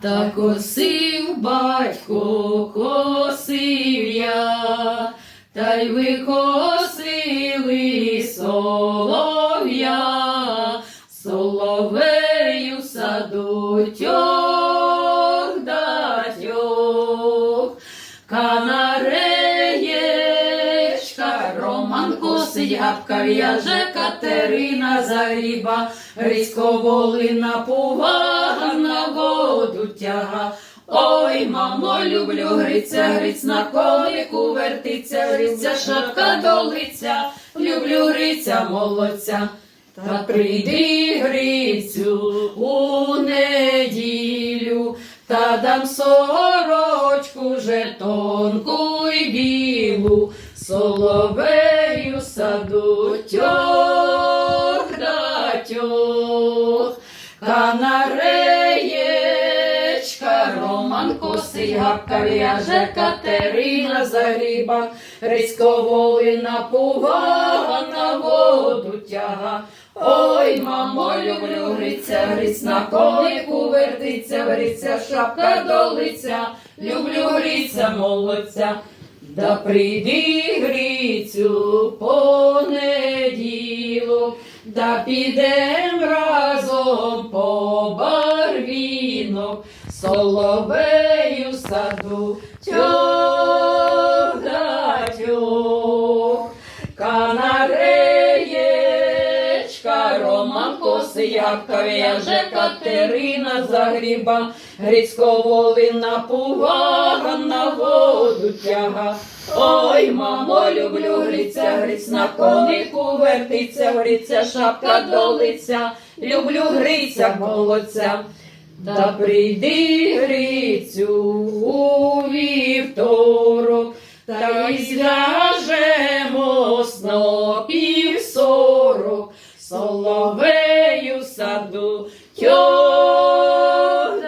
та косив батько, косив я, та й викосили солов'я, соловею саду тьох да тьох, канареєчка, Роман косить, гапка в'яже, Катерина загріба, Грицько волина повага на тяга. Ой, мамо, люблю Гриця, Гриць на конику вертиться, Гриця шапка до лиця, люблю Гриця молодця. Та прийди, Грицю, у неділю, та дам сорочку жетонку й білу, соловею саду тьох да тьох, канареєчка, Роман косий, гапка в'яже, Катерина загріба, Грицько волина повага на воду тяга. Ой, мамо, люблю Гриця, Гриць на конику вертиться, Гриця шапка до лиця, люблю Гриця молодця. Да прийди, Грицю, понеділок, да підем разом по барвінок, соловею в саду, тьох да тьох, канареєчка, Роман косиявка в'яже, Катерина загріба, Грицько волина повага на воду тяга. Ой, мамо, люблю Гриця, Гриць на конику вертиться, Гриця шапка до лиця, люблю Гриця молодця. Та прийди, Грицю, у вівторок, та й зв'яжемо снопів сорок, соловею саду, тьох,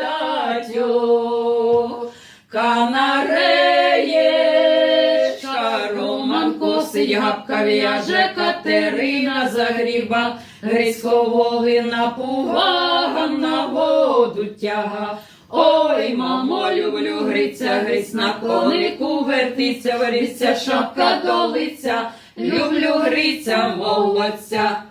канареєчка, Роман косить, гапка в'яже, Катерина загріба, Грицько волина повага на воду тяга. Ой, мамо, люблю Гриця, Гриць на конику вертиться, Гриця шапка до лиця, люблю Гриця молодця.